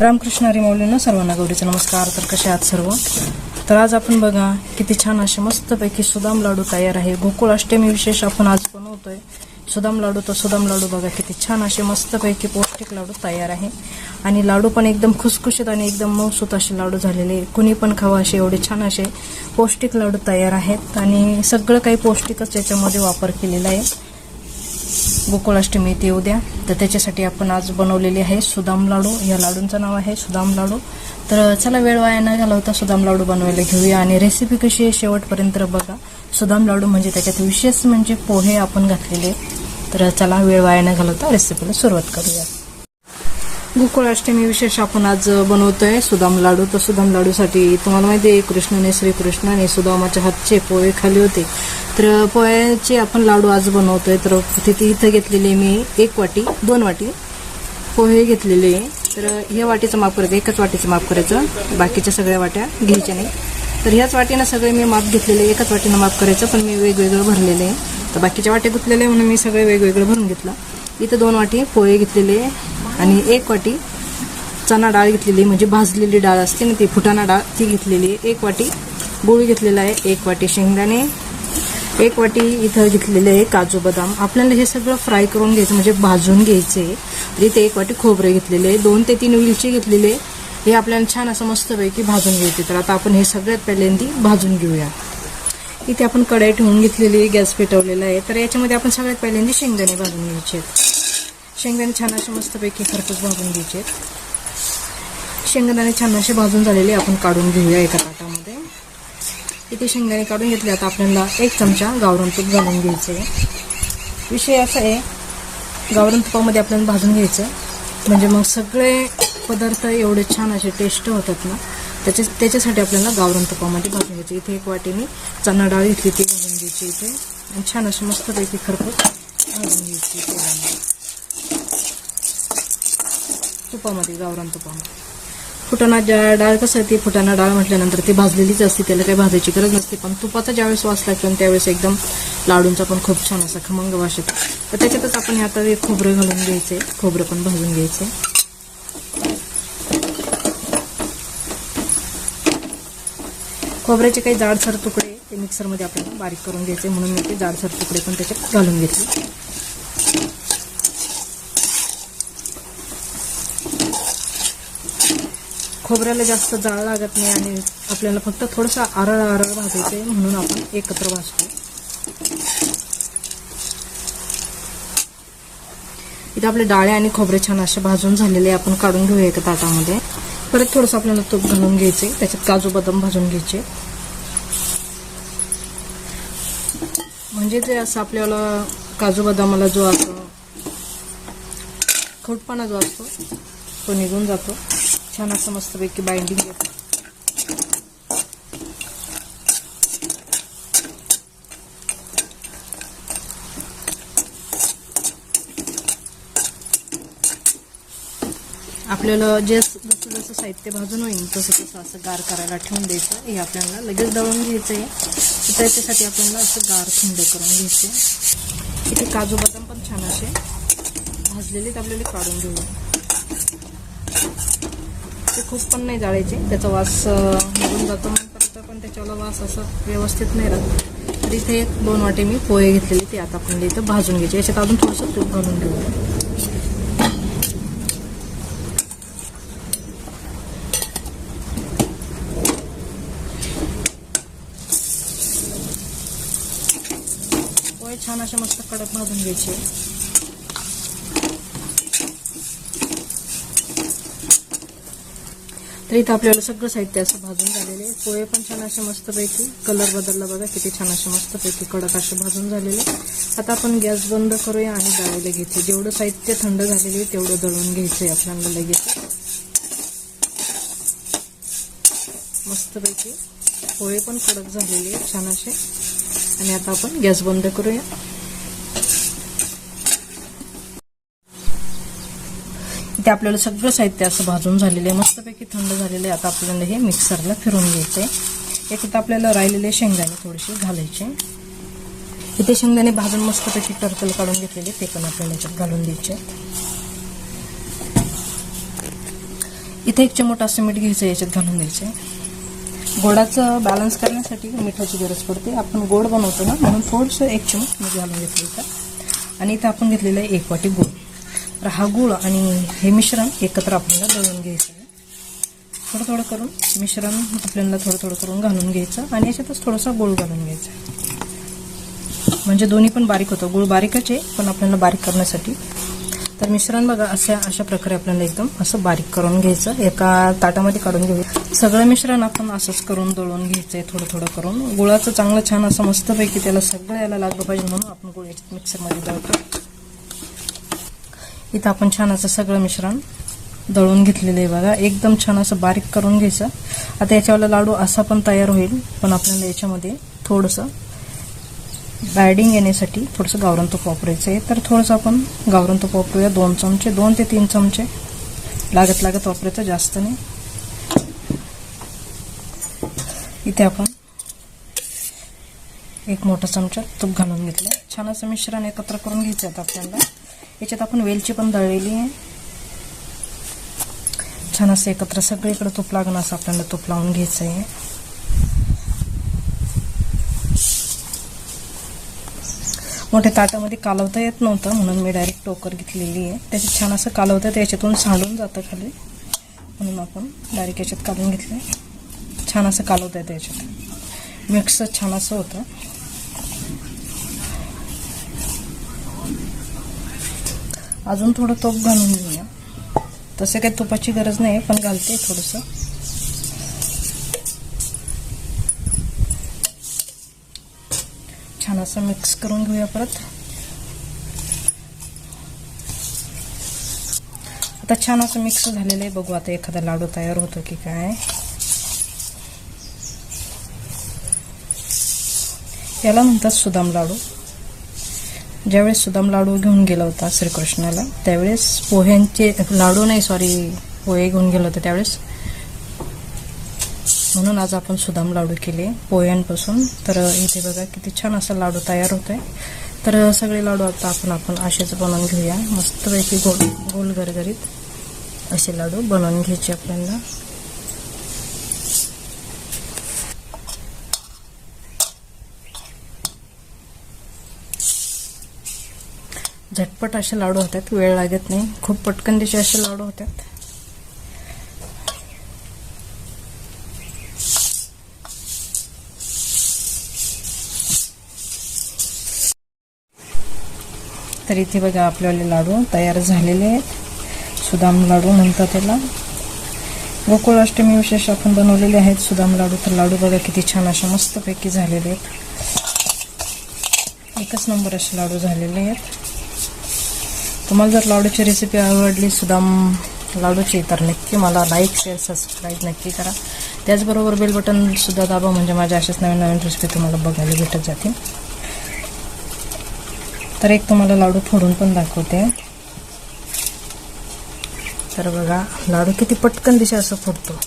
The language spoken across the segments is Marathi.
रामकृष्ण हरी माऊलींना सर्वांना गौरीचा नमस्कार. तर कसे आहात सर्व? तर आज आपण बघा किती छान असे मस्तपैकी सुदाम लाडू तयार आहे. गोकुळ अष्टमी विशेष आपण आज बनवतोय. सुदाम लाडू तर सुदाम लाडू बघा किती छान असे मस्तपैकी पौष्टिक लाडू तयार आहे. आणि लाडू पण एकदम खुसखुशीत आणि एकदम मऊसूत असे लाडू झालेले कुणी पण खावा असे एवढे छान असे पौष्टिक लाडू तयार आहेत. आणि सगळं काही पौष्टिकच याच्यामध्ये वापर केलेला आहे. गोकुळाष्टमी येते उद्या. तर त्याच्यासाठी आपण आज बनवलेली आहे सुदाम लाडू. या लाडूंचं नाव आहे सुदाम लाडू. तर चला वेळ वाया न घालवता सुदाम लाडू बनवायला घेऊया. आणि रेसिपी कशी आहे शेवटपर्यंत बघा. सुदाम लाडू म्हणजे त्याच्यात विशेष म्हणजे पोहे आपण घातलेले. तर चला वेळ वाया न घालवता रेसिपीला सुरुवात करूया. गोकुळाष्टमी विशेष आपण आज बनवतोय. सुदाम लाडू. तर सुदाम लाडूसाठी तुम्हाला माहिती आहे कृष्णाने श्रीकृष्णाने सुदामाच्या हातचे पोहे खाली होते. तर पोह्याचे आपण लाडू आज बनवतोय. तर तिथे इथं घेतलेले मी एक वाटी दोन वाटी पोहे घेतलेले तर ह्या वाटीचं माप करायचं एकच वाटीचं माप करायचं. बाकीच्या सगळ्या वाट्या घ्यायच्या नाही. तर ह्याच वाटीनं सगळे मी माप घेतलेले एकच वाटीनं माप करायचं पण मी वेगवेगळं भरलेले आहे. तर बाकीच्या वाट्या गुतलेले म्हणून मी सगळे वेगवेगळं भरून घेतलं. इथं दोन वाटी पोहे घेतलेले आणि एक वाटी चणा डाळ घेतलेली म्हणजे भाजलेली डाळ असते ना ती फुटाणा डाळ ती घेतलेली आहे. एक वाटी गुळ घेतलेला आहे एक वाटी शेंगदाणे एक वाटी इथं घेतलेले आहे काजू बदाम. आपल्याला हे सगळं फ्राय करून घ्यायचं म्हणजे भाजून घ्यायचे तर इथे एक वाटी खोबरे घेतलेले आहे. दोन ते तीन वेलची घेतलेले हे आपल्याला छान असं मस्तपैकी भाजून घ्यायचे. तर आता आपण हे सगळ्यात पहिल्यांदी भाजून घेऊया. इथे आपण कढाई ठेवून घेतलेली आहे गॅस पेटवलेला आहे. तर याच्यामध्ये आपण सगळ्यात पहिल्यांदा शेंगदाणे भाजून घ्यायचे आहेत. शेंगदाणे छान असे मस्तपैकी खरपूस भाजून घ्यायचे आहेत शेंगदाणे छान असे भाजून झालेले आपण काढून घेऊया एका ताटामध्ये. इथे शेंगदाणे काढून घेतले आता आपल्याला एक चमचा गावरण तूप घालून घ्यायचं आहे विषय असा आहे गावरण तुपामध्ये आपल्याला भाजून घ्यायचं म्हणजे मग सगळे पदार्थ एवढे छान असे टेस्ट होतात ना त्याच्या त्याच्यासाठी आपल्याला गावरण तुपामध्ये भाजून घ्यायचे इथे एक वाटीने चणा डाळ घेतली ती घालून घ्यायची इथे. आणि छान अशी मस्तपैकी खरपूस भाजून घ्यायची तुपामध्ये गावरान तुपामध्ये. फुटाणा ज्या डाळ कसं ती फुटाणा डाळ म्हटल्यानंतर ती भाजलेलीच असते त्याला काही भाजायची गरज नसते. पण तुपाचा ज्यावेळेस वास लागतो आणि त्यावेळेस एकदम लाडूंचा पण खूप छान असा खमंग वास येतो. तर त्याच्यातच आपण हे आता खोबरं घालून घ्यायचे खोबरं पण भाजून घ्यायचे. खोबऱ्याचे काही जाडसर तुकडे ते मिक्सरमध्ये आपल्याला बारीक करून घ्यायचे म्हणून मी ते जाडसर तुकडे पण त्याच्यात घालून घेतले. खोबऱ्याला जास्त जाळ लागत नाही आणि आपल्याला फक्त थोडंसं आरळ आरळ भाजायचं आहे म्हणून आपण एकत्र भाजतो. इथे आपले डाळे आणि खोबरे छान असे भाजून झालेले आपण काढून घेऊया एका ताटामध्ये. परत थोडंसं आपल्याला तूप घालून घ्यायचे त्याच्यात काजू बदाम भाजून घ्यायचे म्हणजे जे असं आपल्याला काजू बदामाला जो असं खोटपणा जो असतो तो निघून जातो. छान असं मस्तपैकी बाइंडिंग येतं आपल्याला जे जसं जसं साहित्य भाजून होईल तसं तसं असं गार करायला ठेवून द्यायचं. हे आपल्याला लगेच दळून घ्यायचं आहे तर त्याच्यासाठी आपल्याला असं गार थंड करून घ्यायचे इथे काजू बदाम पण छान असे भाजलेले आपल्याला काढून घेऊया. ते खूप पण नाही जाळायचे. त्याचा वास निघून जातो मग पण त्याच्यावाला वास असं व्यवस्थित नाही राहत. तर इथे एक दोन वाटे मी पोहे घेतलेले ते आता आपण इथं भाजून घ्यायचे. याच्यात अजून थोडंसं तूप घालून घेऊया पोहे छान असे मस्त कडक भाजून घ्यायचे. तर इथं आपल्याला सगळं साहित्य असं भाजून झालेले पोहे पण छान असे मस्तपैकी. कलर बदलला बघा किती छान असे मस्तपैकी कडक असे भाजून झालेले. आता आपण गॅस बंद करूया आणि दळायला घेते. जेवढं साहित्य थंड झालेले आहे तेवढं दळून आहे आपल्याला लगेच. मस्तपैकी पोहे पण कडक झालेले छान असे. आणि आता आपण गॅस बंद करूया. इथे आपल्याला सगळं साहित्य असं भाजून झालेलं आहे. मस्तपैकी थंड झालेलं आहे. आता आपल्याला हे मिक्सरला फिरून घ्यायचं आहे तिथं आपल्याला राहिलेले शेंगदाणे थोडेसे घालायचे. इथे शेंगदाणे भाजून मस्तपैकी टर्कल काढून घेतलेले ते पण आपल्याला याच्यात घालून द्यायचे. इथे एक चमट असं मीठ घ्यायचं याच्यात घालून द्यायचं. गोडाचं बॅलन्स करण्यासाठी मिठाची गरज पडते. आपण गोड बनवतो ना म्हणून थोडंसं एक चिमूट मीठ घालून घेतलं इथं आणि इथं आपण घेतलेलं आहे एक वाटी गोड तर हा गूळ आणि हे मिश्रण एकत्र आपल्याला दळून घ्यायचं आहे. थोडं थोडं करून मिश्रण आपल्याला थोडं थोडं करून घालून घ्यायचं आणि याच्यातच थोडासा गूळ घालून घ्यायचा म्हणजे दोन्ही पण बारीक होतं. गूळ बारीकच आहे पण आपल्याला बारीक करण्यासाठी. तर मिश्रण बघा अशा अशा प्रकारे आपल्याला एकदम असं बारीक करून घ्यायचं. एका ताटामध्ये काढून घेऊया सगळं मिश्रण आपण असंच करून दळून आहे थोडं थोडं करून. गुळाचं चांगलं छान असं मस्तपैकी त्याला सगळं याला लागलं पाहिजे म्हणून आपण गुळ याच्यात मिक्सरमध्ये दळतो. इथं आपण छान असं सगळं मिश्रण दळून घेतलेलं आहे बघा. एकदम छान असं बारीक करून घ्यायचं. आता याच्यावाला लाडू असा पण तयार होईल पण आपल्याला याच्यामध्ये थोडंसं बॅडिंग येण्यासाठी थोडंसं गावरण तूप वापरायचं आहे. तर थोडंसं आपण गावरण तूप वापरूया. दोन चमचे दोन ते तीन चमचे लागत लागत वापरायचं जास्त नाही. इथे आपण एक मोठा चमचा तूप घालून घेतलं छान असं मिश्रण एकत्र करून घ्यायचं आता आपल्याला. याच्यात आपण वेलची पण दळलेली आहे. छान असं एकत्र सगळीकडे तूप लागणं असं आपल्याला तूप लावून घ्यायचं आहे. मोठ्या ताटामध्ये कालवता येत नव्हतं म्हणून मी डायरेक्ट टोकर घेतलेली आहे. त्याच्यात छान असं कालवतं त्याच्यातून सांडून जातं खाली. म्हणून आपण डायरेक्ट याच्यात काढून घेतलं छान असं कालवता येतं याच्यात. मिक्स छान असं होतं. अजून थोडं तूप घालून घेऊया. तसं काही तुपाची गरज नाही पण घालते थोडंसं. छान असं मिक्स करून घेऊया परत. आता छान असं मिक्स झालेलं आहे बघू आता एखादा लाडू तयार होतो की काय. याला म्हणतात सुदाम लाडू. ज्यावेळेस सुदाम लाडू घेऊन गेला होता श्रीकृष्णाला त्यावेळेस पोह्यांचे लाडू नाही सॉरी पोहे घेऊन गेलो होतो त्यावेळेस. म्हणून आज आपण सुदाम लाडू केले पोह्यांपासून. तर इथे बघा किती छान असा लाडू तयार होत आहे तर सगळे लाडू आता आपण आपण असेच बनवून घेऊया. मस्तपैकी गोल गोल गरगरीत असे लाडू बनवून घ्यायचे आपल्याला. झटपट असे लाडू होतात वेळ लागत नाही. खूप पटकन दिसे असे लाडू होतात. तर इथे बघा आपल्याले लाडू तयार झालेले आहेत. सुदाम लाडू म्हणतात त्याला. गोकुळाष्टमी विशेष आपण बनवलेले आहेत सुदाम लाडू. तर लाडू बघा किती छान असे मस्तपैकी झालेले आहेत. एकच नंबर असे लाडू झालेले आहेत. तुम्हाला जर लाडूची रेसिपी आवडली सुदाम लाडूची तर नक्की मला लाईक शेअर सबस्क्राईब नक्की करा. त्याचबरोबर बेल बटनसुद्धा दाबा म्हणजे माझ्या अशाच नवीन नवीन रेसिपी तुम्हाला बघायला भेटत जातील. तर एक तुम्हाला लाडू फोडून पण दाखवते. तर बघा लाडू किती पटकन दिशा असं फोडतो.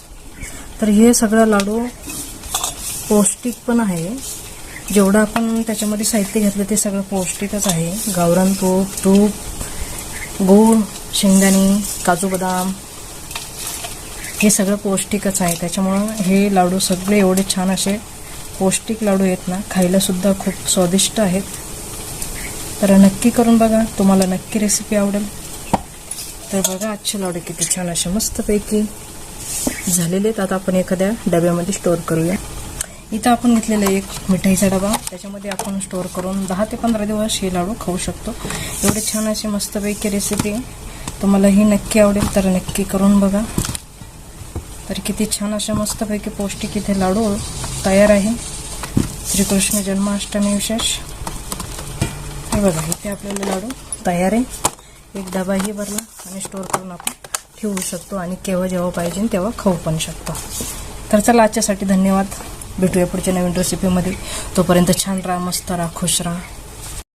तर हे सगळं लाडू पौष्टिक पण आहे. जेवढं आपण त्याच्यामध्ये साहित्य घेतलं ते सगळं पौष्टिकच आहे. गावरान तूप तूप गूळ शेंगदाणे काजू बदाम हे सगळं पौष्टिकच आहे. त्याच्यामुळं हे लाडू सगळे एवढे छान असे पौष्टिक लाडू आहेत ना खायलासुद्धा खूप स्वादिष्ट आहेत. तर नक्की करून बघा तुम्हाला नक्की रेसिपी आवडेल. तर बघा आजचे लाडू किती छान असे मस्तपैकी झालेले आहेत. आता आपण एखाद्या डब्यामध्ये स्टोअर करूया. इथं आपण घेतलेला एक मिठाईचा डबा. त्याच्यामध्ये आपण स्टोअर करून दहा ते पंधरा दिवस हे लाडू खाऊ शकतो. एवढे छान अशी मस्तपैकी रेसिपी तुम्हाला ही नक्की आवडेल तर नक्की करून बघा. तर किती छान अशा मस्तपैकी पौष्टिक इथे लाडू तयार आहे. श्रीकृष्ण जन्माष्टमी विशेष. हे बघा इथे आपल्याला लाडू तयार आहे. एक डबाही भरला आणि स्टोअर करून आपण ठेवू शकतो आणि केव्हा जेव्हा पाहिजे तेव्हा खाऊ पण शकतो. तर चला आजच्यासाठी धन्यवाद. भेटूया पुढच्या नवीन रेसिपीमध्ये तोपर्यंत छान राहा मस्त राहा खुश राहा.